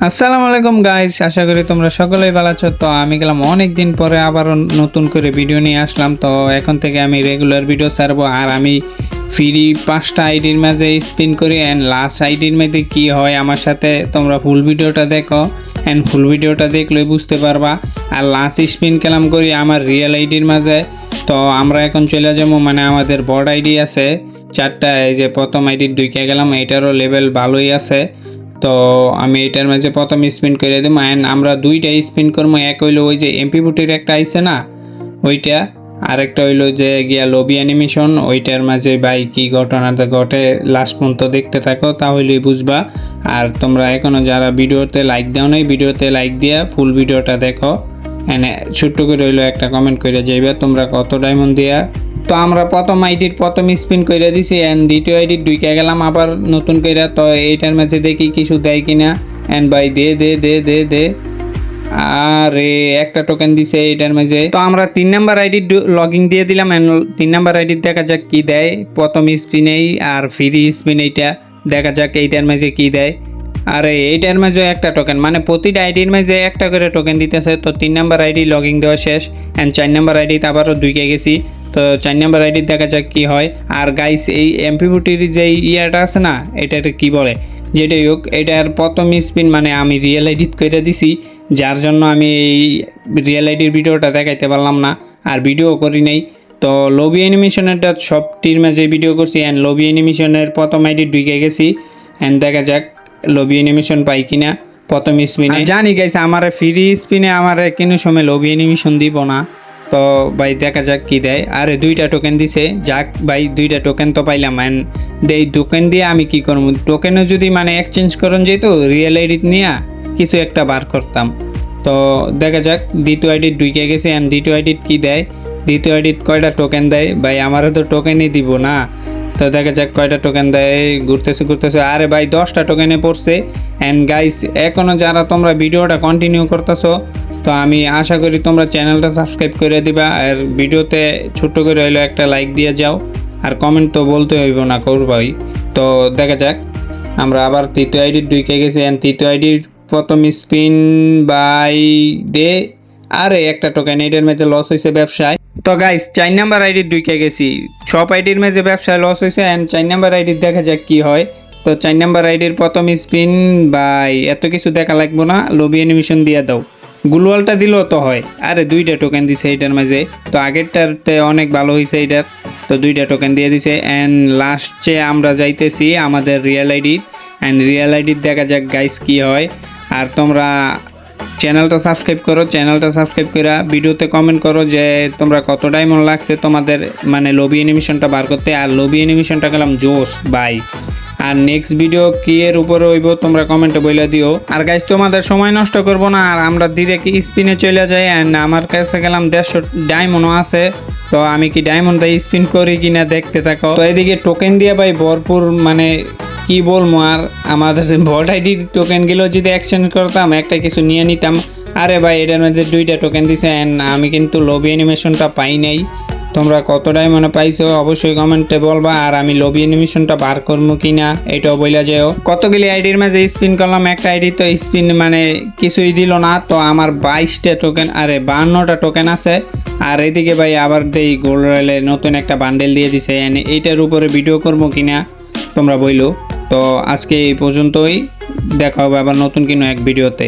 আসসালামু আলাইকুম গাইস আশা করি তোমরা সকলেই ভালো আছো। তো আমি গেলাম অনেক দিন পরে আবার নতুন করে ভিডিও নিয়ে আসলাম। তো এখন থেকে আমি রেগুলার ভিডিও ছাড়বো আর আমি ফ্রি পাঁচটা আইডির মাঝে স্পিন করি। অ্যান্ড লাস্ট আইডির মধ্যে কি হয় আমার সাথে তোমরা ফুল ভিডিওটা দেখো। অ্যান্ড ফুল ভিডিওটা দেখলে বুঝতে পারবা। আর লাস্ট স্পিন খেলাম করি আমার রিয়েল আইডির মাঝে। তো আমরা এখন চলে যাব মানে আমাদের বড় আইডি আছে। চারটা, এই যে প্রথম আইডির দুইকে গেলাম, এটারও লেভেল ভালোই আছে। তো আমি এটার মাঝে প্রথম স্পিন করে দেবো। অ্যান্ড আমরা দুইটা স্পিন করব। এক হইল ওই যে এমপি বুটির একটা আইসে না? ওইটা। আরেকটা হইল যে গিয়া লবি অ্যানিমেশন ওইটার মাঝে ভাই কি ঘটনাটা ঘটে লাস্ট পর্যন্ত দেখতে থাকো, তাহলেই বুঝবা। আর তোমরা এখনও যারা ভিডিওতে লাইক দাও নাই, ভিডিওতে লাইক দিয়া ফুল ভিডিওটা দেখো। এনে ছোট্ট করে হইল একটা কমেন্ট করে যাইবা, তোমরা কত ডায়মন্ড দিয়া তো আমরা প্রথম আইডির প্রথম স্পিন করে দিছি অ্যান্ড দ্বিতীয় আইডির দুইকা গেলাম আবার নতুন কইরা। তো এইটার মাঝে দেখি কিছু দেয় কিনা। অ্যান্ড ভাই দে দে দে দে দে। আরে, একটা টোকেন দিছে এটার মাঝে। তো আমরা তিন নাম্বার আইডি লগইন দিয়ে দিলাম তিন নাম্বার আইডি দেখা যাক কি দেয়। প্রথম স্পিনেই আর ফ্রি স্পিন এইটা। দেখা যাক এইটার মাঝে কি দেয়। আরে, এইটার মাঝে একটা টোকেন মানে প্রতিটা আইডির মাঝে একটা করে টোকেন দিতেছে। তো তিন নাম্বার আইডি লগইন দেওয়া শেষ অ্যান্ড চার নাম্বার আইডিতে আবারও দুইকে গেছি। তো চার নাম্বার আইডি দেখা যাক কি হয়। আর গাইস এই এমপিভিটির যে ইয়াটা আছে না, এটার কি বলে? যেটাই হোক, এটার প্রথম স্পিন মানে আমি রিয়েল আইডিত করে দিছি। যার জন্য আমি এই রিয়েল আইডির ভিডিওটা দেখাইতে পারলাম না, আর ভিডিও করি নাই। তো লবি অ্যানিমেশনেরটা সবটির মাঝে ভিডিও করছি অ্যান্ড লবি অ্যানিমেশনের প্রথম আইডি ঢুকে গেছি। অ্যান্ড দেখা যাক লবি অ্যানিমেশন পাই কিনা? প্রথম স্পিনে জানি গাইছে আমার ফ্রি স্পিনে আমার কোনো সময় লবি অ্যানিমেশন দিব না। তো ভাই দেখা যাক কি দেয়। আরে দুইটা টোকেন দিছে। যাক ভাই, দুইটা টোকেন তো পাইলাম। অ্যান্ড এই টোকেন দিয়ে আমি কি করব? টোকেনও যদি মানে এক্সচেঞ্জ করুন যেত রিয়েল আইডিত নিয়ে কিছু একটা বার করতাম। তো দেখা যাক, দ্বিতীয় আইডির দুইকে গেছে। অ্যান্ড দ্বিতীয় আইডিত কি দেয়? দ্বিতীয় আইডিত কয়টা টোকেন দেয়? ভাই আমারও তো টোকেনই দিব না। তো দেখা যাক কয়টা টোকেন দেয়। ঘুরতেছে ঘুরতেছে। আরে ভাই, দশটা টোকেনে পড়ছে। অ্যান্ড গাইস এখনও যারা তোমরা ভিডিওটা কন্টিনিউ করতেছো, তো আমি আশা করি তোমরা চ্যানেলটা সাবস্ক্রাইব করে দিবা। আর ভিডিওতে ছোট্ট করে হইল একটা লাইক দিয়ে যাও। আর কমেন্ট তো বলতে হইব না করবাই তো দেখা যাক। আমরা আবার তৃতীয় আইডির দুইকে গেছি। অ্যান্ড তৃতীয় আইডির প্রথম স্পিন বাই দে আরে, একটা টোকেন এটার মধ্যে লস হয়েছে ব্যবসায়। তো গাইস চার নাম্বার আইডির দুইকে গেছি। সব আইডির মধ্যে ব্যবসায় লস হয়েছে অ্যান্ড চার নাম্বার আইডির দেখা যাক কি হয়। তো চার নাম্বার আইডির প্রথম স্পিন বাই এত কিছু দেখা লাগবো না লবি অ্যানিমেশন দিয়ে দাও। গুলওয়ালটা দিলেও তো হয়। আরে, দুইটা টোকেন দিছে এটার মাঝে। তো আগেরটারতে অনেক ভালো হয়েছে এটার তো দুইটা টোকেন দিয়ে দিছে। অ্যান্ড লাস্টে আমরা যাইতেছি আমাদের রিয়েল আইডি অ্যান্ড রিয়েল আইডির দেখা যাক গাইস কি হয়। আর তোমরা চ্যানেলটা সাবস্ক্রাইব করো, চ্যানেলটা সাবস্ক্রাইব করে ভিডিওতে কমেন্ট করো যে তোমরা কত ডায়মন্ড লাগছে তোমাদের মানে লবি অ্যানিমেশনটা বার করতে। আর লবি অ্যানিমেশনটা গেলাম জোস বাই আর নেক্সট ভিডিও কি এর উপরে হইব তোমরা কমেন্টে বলে দিও। আর গাইজ তোমাদের সময় নষ্ট করব না, আর আমরা ডিরেক্ট স্পিনে চলে যাই অ্যান্ড আমার কাছে গেলাম দেড়শো ডায়মন্ডও আছে। তো আমি কি ডায়মন্ডটা স্পিন করি কিনা দেখতে থাকো। তো এদিকে টোকেন দিয়ে ভাই ভরপুর মানে কি বলব আর? আমাদের ভোট আইডির টোকেনগুলো যদি এক্সচেঞ্জ করতাম, একটা কিছু নিয়ে নিতাম। আরে ভাই, এটার মধ্যে দুইটা টোকেন দিছে অ্যান্ড আমি কিন্তু লবি অ্যানিমেশনটা পাই নাই। তোমরা কত ডায়মন্ডে পাইছো, অবশ্যই কমেন্টে বলবা, আর আমি লবি অ্যানিমেশনটা বার করব কিনা, এটাও বইলা যেও। কতগুলি আইডির মাঝে স্পিন করলাম, একটা আইডি তো স্পিন মানে কিছুই দিল না, তো আমার বাইশটা টোকেন আরে বান্নটা টোকেন আছে। আর এদিকে ভাই আবার দেই গোল্ড রয়েলে নতুন একটা বান্ডেল দিয়ে দিছে এইটার উপরে ভিডিও করব কিনা। তোমরা বইলো। তো আজকে এই পর্যন্তই। দেখা হবে আবার নতুন কোনো এক ভিডিওতে।